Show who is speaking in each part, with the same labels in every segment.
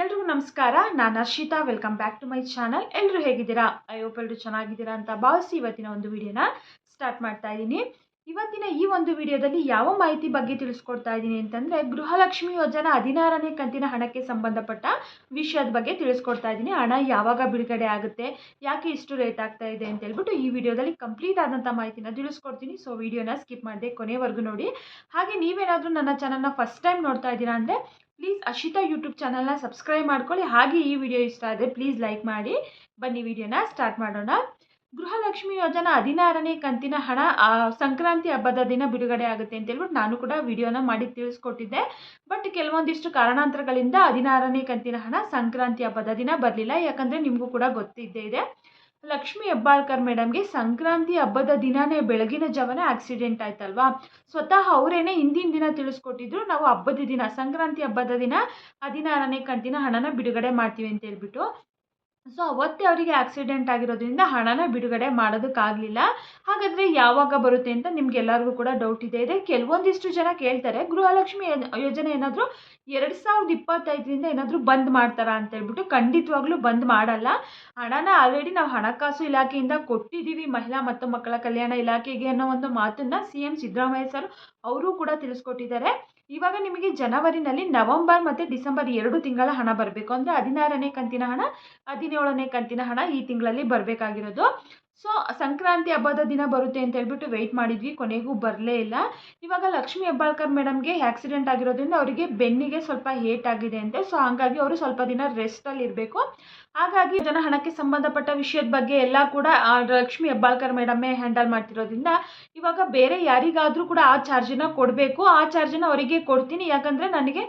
Speaker 1: ಎಲ್ರಿಗೂ ನಮಸ್ಕಾರ. ನಾನು Harshita. Welcome back to my channel ಎಲ್ಲರೂ ಹೇಗಿದ್ದೀರಾ? ಐ ಹೋಪ್ ಎಲ್ಲರೂ ಚೆನ್ನಾಗಿದ್ದೀರಾ ಅಂತ ಭಾವಿಸಿ ಇವತ್ತಿನ ಒಂದು ವಿಡಿಯೋನ ಸ್ಟಾರ್ಟ್ ಮಾಡ್ತಾ ಇದ್ದೀನಿ. ಇವತ್ತಿನ ಈ ಒಂದು ವಿಡಿಯೋದಲ್ಲಿ ಯಾವ ಮಾಹಿತಿ ಬಗ್ಗೆ ತಿಳಿಸ್ಕೊಡ್ತಾ ಇದ್ದೀನಿ ಅಂತಂದರೆ, ಗೃಹಲಕ್ಷ್ಮಿ ಯೋಜನಾ ಹದಿನಾರನೇ ಕಂತಿನ ಹಣಕ್ಕೆ ಸಂಬಂಧಪಟ್ಟ ವಿಷಯದ ಬಗ್ಗೆ ತಿಳಿಸ್ಕೊಡ್ತಾ ಇದ್ದೀನಿ. ಹಣ ಯಾವಾಗ ಬಿಡುಗಡೆ ಆಗುತ್ತೆ, ಯಾಕೆ ಇಷ್ಟು ರೇಟ್ ಆಗ್ತಾ ಇದೆ ಅಂತ ಹೇಳ್ಬಿಟ್ಟು ಈ ವಿಡಿಯೋದಲ್ಲಿ ಕಂಪ್ಲೀಟ್ ಆದಂಥ ಮಾಹಿತಿನ ತಿಳಿಸ್ಕೊಡ್ತೀನಿ. ಸೊ ವಿಡಿಯೋನ ಸ್ಕಿಪ್ ಮಾಡಿದೆ ಕೊನೆವರೆಗೂ ನೋಡಿ. ಹಾಗೆ ನೀವೇನಾದರೂ ನನ್ನ ಚಾನಲ್ನ ಫಸ್ಟ್ ಟೈಮ್ ನೋಡ್ತಾ ಇದ್ದೀರಾ ಅಂದರೆ ಪ್ಲೀಸ್ ಅಶಿತಾ ಯೂಟ್ಯೂಬ್ ಚಾನಲ್ನ ಸಬ್ಸ್ಕ್ರೈಬ್ ಮಾಡ್ಕೊಳ್ಳಿ. ಹಾಗೆ ಈ ವಿಡಿಯೋ ಇಷ್ಟ ಆದರೆ ಪ್ಲೀಸ್ ಲೈಕ್ ಮಾಡಿ. ಬನ್ನಿ ವಿಡಿಯೋನ ಸ್ಟಾರ್ಟ್ ಮಾಡೋಣ. ಗೃಹಲಕ್ಷ್ಮಿ ಯೋಜನಾ ಹದಿನಾರನೇ ಕಂತಿನ ಹಣ ಸಂಕ್ರಾಂತಿ ಹಬ್ಬದ ದಿನ ಬಿಡುಗಡೆ ಆಗುತ್ತೆ ಅಂತ ಹೇಳ್ಬಿಟ್ಟು ನಾನು ಕೂಡ ವಿಡಿಯೋನ ಮಾಡಿ ತಿಳಿಸ್ಕೊಟ್ಟಿದ್ದೆ. ಬಟ್ ಕೆಲವೊಂದಿಷ್ಟು ಕಾರಣಾಂತರಗಳಿಂದ ಹದಿನಾರನೇ ಕಂತಿನ ಹಣ ಸಂಕ್ರಾಂತಿ ಹಬ್ಬದ ದಿನ ಬರಲಿಲ್ಲ. ಯಾಕಂದರೆ ನಿಮಗೂ ಕೂಡ ಗೊತ್ತಿದ್ದೇ ಇದೆ. ಲಕ್ಷ್ಮಿ ಹೆಬ್ಬಾಳ್ಕರ್ ಮೇಡಮ್ಗೆ ಸಂಕ್ರಾಂತಿ ಹಬ್ಬದ ದಿನನೇ ಬೆಳಗಿನ ಜಾವನೇ ಆಕ್ಸಿಡೆಂಟ್ ಆಯ್ತಲ್ವಾ? ಸ್ವತಃ ಅವರೇನೆ ಹಿಂದಿನ ದಿನ ತಿಳಿಸ್ಕೊಟ್ಟಿದ್ರು, ನಾವು ಹಬ್ಬದ ದಿನ, ಸಂಕ್ರಾಂತಿ ಹಬ್ಬದ ದಿನ ಹದಿನಾರನೇ ಕಂತಿನ ಹಣನ ಬಿಡುಗಡೆ ಮಾಡ್ತೀವಿ ಅಂತ ಹೇಳ್ಬಿಟ್ಟು. ಸೊ ಅವತ್ತೇ ಅವರಿಗೆ ಆಕ್ಸಿಡೆಂಟ್ ಆಗಿರೋದ್ರಿಂದ ಹಣನ ಬಿಡುಗಡೆ ಮಾಡೋದಕ್ಕಾಗಲಿಲ್ಲ. ಹಾಗಾದರೆ ಯಾವಾಗ ಬರುತ್ತೆ ಅಂತ ನಿಮ್ಗೆಲ್ಲರಿಗೂ ಕೂಡ ಡೌಟ್ ಇದೆ. ಇದೆ. ಕೆಲವೊಂದಿಷ್ಟು ಜನ ಕೇಳ್ತಾರೆ, ಗೃಹಲಕ್ಷ್ಮಿ ಯೋಜ- ಯೋಜನೆ ಏನಾದರೂ ಎರಡು ಸಾವಿರದ ಇಪ್ಪತ್ತೈದರಿಂದ ಏನಾದರೂ ಬಂದ್ ಮಾಡ್ತಾರಾ ಅಂತ ಹೇಳ್ಬಿಟ್ಟು ಖಂಡಿತವಾಗ್ಲೂ ಬಂದ್ ಮಾಡಲ್ಲ. ಹಣನ ಆಲ್ರೆಡಿ ನಾವು ಹಣಕಾಸು ಇಲಾಖೆಯಿಂದ ಕೊಟ್ಟಿದ್ದೀವಿ ಮಹಿಳಾ ಮತ್ತು ಮಕ್ಕಳ ಕಲ್ಯಾಣ ಇಲಾಖೆಗೆ ಅನ್ನೋ ಒಂದು ಮಾತನ್ನು ಸಿ ಎಂ ಸಿದ್ದರಾಮಯ್ಯ ಸರ್ ಅವರು ಕೂಡ ತಿಳಿಸ್ಕೊಟ್ಟಿದ್ದಾರೆ. ಇವಾಗ ನಿಮಗೆ ಜನವರಿನಲ್ಲಿ ನವೆಂಬರ್ ಮತ್ತು ಡಿಸೆಂಬರ್ ಎರಡು ತಿಂಗಳ ಹಣ ಬರಬೇಕು. ಅಂದರೆ ಹದಿನಾರನೇ ಕಂತಿನ ಹಣ, ಹದಿನೇಳನೇ ಕಂತಿನ ಹಣ ಈ ತಿಂಗಳಲ್ಲಿ ಬರಬೇಕಾಗಿರೋದು. ಸೊ ಸಂಕ್ರಾಂತಿ ಹಬ್ಬದ ದಿನ ಬರುತ್ತೆ ಅಂತ ಹೇಳ್ಬಿಟ್ಟು ವೆಯ್ಟ್ ಮಾಡಿದ್ವಿ, ಕೊನೆಗೂ ಬರಲೇ ಇಲ್ಲ. ಇವಾಗ ಲಕ್ಷ್ಮೀ ಹೆಬ್ಬಾಳ್ಕರ್ ಮೇಡಮ್ಗೆ ಆಕ್ಸಿಡೆಂಟ್ ಆಗಿರೋದ್ರಿಂದ ಅವರಿಗೆ ಬೆನ್ನಿಗೆ ಸ್ವಲ್ಪ ಹೇಟ್ ಆಗಿದೆ ಅಂತೆ. ಸೊ ಹಾಗಾಗಿ ಅವರು ಸ್ವಲ್ಪ ದಿನ ರೆಸ್ಟಲ್ಲಿ ಇರಬೇಕು. ಹಾಗಾಗಿ ಜನ ಹಣಕ್ಕೆ ಸಂಬಂಧಪಟ್ಟ ವಿಷಯದ ಬಗ್ಗೆ ಎಲ್ಲ ಕೂಡ ಲಕ್ಷ್ಮಿ ಹೆಬ್ಬಾಳ್ಕರ್ ಮೇಡಮ್ಮೇ ಹ್ಯಾಂಡಲ್ ಮಾಡ್ತಿರೋದ್ರಿಂದ ಇವಾಗ ಬೇರೆ ಯಾರಿಗಾದರೂ ಕೂಡ ಆ ಚಾರ್ಜನ್ನ ಕೊಡಬೇಕು. ಆ ಚಾರ್ಜನ್ನ ಅವರಿಗೆ ಕೊಡ್ತೀನಿ. ಯಾಕಂದರೆ ನನಗೆ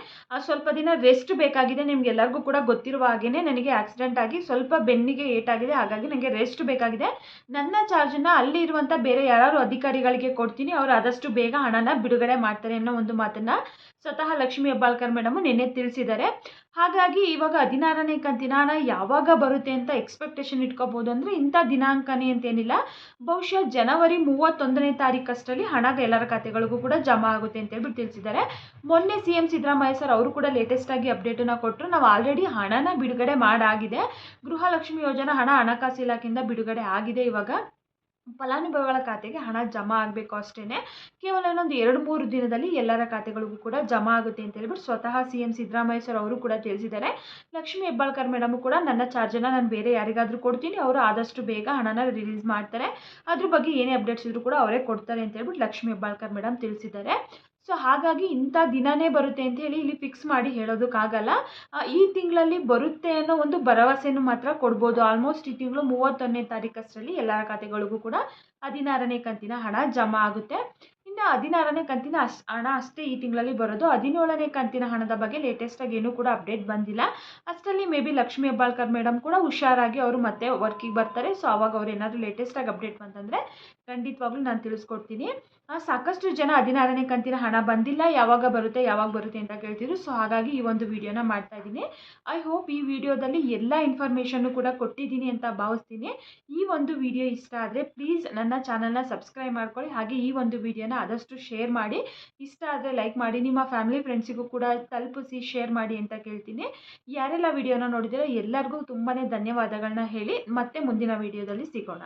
Speaker 1: ಸ್ವಲ್ಪ ದಿನ ರೆಸ್ಟ್ ಬೇಕಾಗಿದೆ. ನಿಮ್ಗೆಲ್ಲರಿಗೂ ಕೂಡ ಗೊತ್ತಿರುವ ಹಾಗೆಯೇ ನನಗೆ ಆಕ್ಸಿಡೆಂಟ್ ಆಗಿ ಸ್ವಲ್ಪ ಬೆನ್ನಿಗೆ ಏಟಾಗಿದೆ ಹಾಗಾಗಿ ನನಗೆ ರೆಸ್ಟ್ ಬೇಕಾಗಿದೆ. ನನ್ನ ಚಾರ್ಜನ್ನ ಅಲ್ಲಿ ಇರುವಂಥ ಬೇರೆ ಯಾರು ಅಧಿಕಾರಿಗಳಿಗೆ ಕೊಡ್ತೀನಿ. ಅವರು ಆದಷ್ಟು ಬೇಗ ಹಣನ ಬಿಡುಗಡೆ ಮಾಡ್ತಾರೆ ಅನ್ನೋ ಒಂದು ಮಾತನ್ನು ಸ್ವತಃ ಲಕ್ಷ್ಮೀ ಹೆಬ್ಬಾಳ್ಕರ್ ಮೇಡಮ್ ನಿನ್ನೆ ತಿಳಿಸಿದ್ದಾರೆ. ಹಾಗಾಗಿ ಇವಾಗ ಹದಿನಾರನೇ ಕಂತಿನ ಹಣ ಯಾವಾಗ ಬರುತ್ತೆ ಅಂತ ಎಕ್ಸ್ಪೆಕ್ಟೇಷನ್ ಇಟ್ಕೋಬೋದು ಅಂದರೆ ಇಂಥ ದಿನಾಂಕನೇ ಅಂತೇನಿಲ್ಲ. ಬಹುಶಃ ಜನವರಿ ಮೂವತ್ತೊಂದನೇ ತಾರೀಕಷ್ಟರಲ್ಲಿ ಹಣ ಎಲ್ಲರ ಖಾತೆಗಳಿಗೂ ಕೂಡ ಜಮಾ ಆಗುತ್ತೆ ಅಂತ ಹೇಳ್ಬಿಟ್ಟು ತಿಳಿಸಿದ್ದಾರೆ. ಮೊನ್ನೆ ಸಿ ಎಂ ಸಿದ್ದರಾಮಯ್ಯ ಸರ್ ಅವರು ಕೂಡ ಲೇಟೆಸ್ಟಾಗಿ ಅಪ್ಡೇಟನ್ನು ಕೊಟ್ಟರು ನಾವು ಆಲ್ರೆಡಿ ಹಣನ ಬಿಡುಗಡೆ ಮಾಡಾಗಿದೆ. ಗೃಹಲಕ್ಷ್ಮಿ ಯೋಜನಾ ಹಣ ಹಣಕಾಸು ಇಲಾಖೆಯಿಂದ ಬಿಡುಗಡೆ ಆಗಿದೆ ಇವಾಗ ಫಲಾನುಭವಿಗಳ ಖಾತೆಗೆ ಹಣ ಜಮಾ ಆಗಬೇಕು ಅಷ್ಟೇ ಕೇವಲ ಇನ್ನೊಂದು ಎರಡು ಮೂರು ದಿನದಲ್ಲಿ ಎಲ್ಲರ ಖಾತೆಗಳಿಗೂ ಕೂಡ ಜಮಾ ಆಗುತ್ತೆ ಅಂತ ಹೇಳ್ಬಿಟ್ಟು ಸ್ವತಃ ಸಿ ಎಂ ಸಿದ್ದರಾಮಯ್ಯ ಸರ್ ಅವರು ಕೂಡ ತಿಳಿಸಿದ್ದಾರೆ. ಲಕ್ಷ್ಮೀ ಹೆಬ್ಬಾಳ್ಕರ್ ಮೇಡಮ್ ಕೂಡ ನನ್ನ ಚಾರ್ಜನ್ನು ನಾನು ಬೇರೆ ಯಾರಿಗಾದರೂ ಕೊಡ್ತೀನಿ. ಅವರು ಆದಷ್ಟು ಬೇಗ ಹಣನ ರಿಲೀಸ್ ಮಾಡ್ತಾರೆ. ಅದ್ರ ಬಗ್ಗೆ ಏನೇ ಅಪ್ಡೇಟ್ಸ್ ಇದ್ರೂ ಕೂಡ ಅವರೇ ಕೊಡ್ತಾರೆ ಅಂತ ಹೇಳ್ಬಿಟ್ಟು ಲಕ್ಷ್ಮೀ ಹೆಬ್ಬಾಳ್ಕರ್ ಮೇಡಮ್ ತಿಳಿಸಿದ್ದಾರೆ. ಸೊ ಹಾಗಾಗಿ ಇಂಥ ದಿನನೇ ಬರುತ್ತೆ ಅಂತ ಹೇಳಿ ಇಲ್ಲಿ ಫಿಕ್ಸ್ ಮಾಡಿ ಹೇಳೋದಕ್ಕಾಗಲ್ಲ. ಈ ತಿಂಗಳಲ್ಲಿ ಬರುತ್ತೆ ಅನ್ನೋ ಒಂದು ಭರವಸೆಯನ್ನು ಮಾತ್ರ ಕೊಡ್ಬೋದು. ಆಲ್ಮೋಸ್ಟ್ ಈ ತಿಂಗಳು ಮೂವತ್ತೊಂದನೇ ತಾರೀಕಷ್ಟರಲ್ಲಿ ಎಲ್ಲರ ಖಾತೆಗಳಿಗೂ ಕೂಡ ಹದಿನಾರನೇ ಕಂತಿನ ಹಣ ಜಮಾ ಆಗುತ್ತೆ. ಹದಿನಾರನೇ ಕಂತಿನ ಅಸ್, ಹಣ ಅಷ್ಟೇ ಈ ತಿಂಗಳಲ್ಲಿ ಬರೋದು. ಹದಿನೇಳನೇ ಕಂತಿನ ಹಣದ ಬಗ್ಗೆ ಲೇಟೆಸ್ಟಾಗಿ ಏನೂ ಕೂಡ ಅಪ್ಡೇಟ್ ಬಂದಿಲ್ಲ. ಅಷ್ಟರಲ್ಲಿ may be Lakshmi Hebbalkar madam ಕೂಡ ಹುಷಾರಾಗಿ ಅವರು ಮತ್ತೆ ವರ್ಕಿಗೆ ಬರ್ತಾರೆ. ಸೊ ಅವಾಗ ಅವ್ರು ಏನಾದರೂ ಲೇಟೆಸ್ಟಾಗಿ ಅಪ್ಡೇಟ್ ಬಂತಂದ್ರೆ ಖಂಡಿತವಾಗ್ಲೂ ನಾನು ತಿಳಿಸ್ಕೊಡ್ತೀನಿ. ಸಾಕಷ್ಟು ಜನ ಹದಿನಾರನೇ ಕಂತಿನ ಹಣ ಬಂದಿಲ್ಲ. ಯಾವಾಗ ಬರುತ್ತೆ ಯಾವಾಗ ಬರುತ್ತೆ ಅಂತ ಕೇಳ್ತಿದ್ರು. ಸೊ ಹಾಗಾಗಿ ಈ ಒಂದು ವಿಡಿಯೋನ ಮಾಡ್ತಾ ಇದ್ದೀನಿ. ಐ ಹೋಪ್ ಈ ವಿಡಿಯೋದಲ್ಲಿ ಎಲ್ಲ ಇನ್ಫಾರ್ಮೇಷನ್ನು ಕೂಡ ಕೊಟ್ಟಿದ್ದೀನಿ ಅಂತ ಭಾವಿಸ್ತೀನಿ. ಈ ಒಂದು ವಿಡಿಯೋ ಇಷ್ಟ ಆದರೆ ಪ್ಲೀಸ್ ನನ್ನ ಚಾನಲ್ನ ಸಬ್ಸ್ಕ್ರೈಬ್ ಮಾಡ್ಕೊಳ್ಳಿ. ಹಾಗೆ ಈ ಒಂದು ವಿಡಿಯೋನ ಆದಷ್ಟು ಶೇರ್ ಮಾಡಿ. ಇಷ್ಟ ಆದರೆ ಲೈಕ್ ಮಾಡಿ. ನಿಮ್ಮ ಫ್ಯಾಮಿಲಿ ಫ್ರೆಂಡ್ಸಿಗೂ ಕೂಡ ತಲುಪಿಸಿ ಶೇರ್ ಮಾಡಿ ಅಂತ ಕೇಳ್ತೀನಿ. ಯಾರೆಲ್ಲ ವಿಡಿಯೋನ ನೋಡಿದ್ದೀರೋ ಎಲ್ಲರಿಗೂ ತುಂಬಾ ಧನ್ಯವಾದಗಳನ್ನ ಹೇಳಿ. ಮತ್ತೆ ಮುಂದಿನ ವಿಡಿಯೋದಲ್ಲಿ ಸಿಗೋಣ.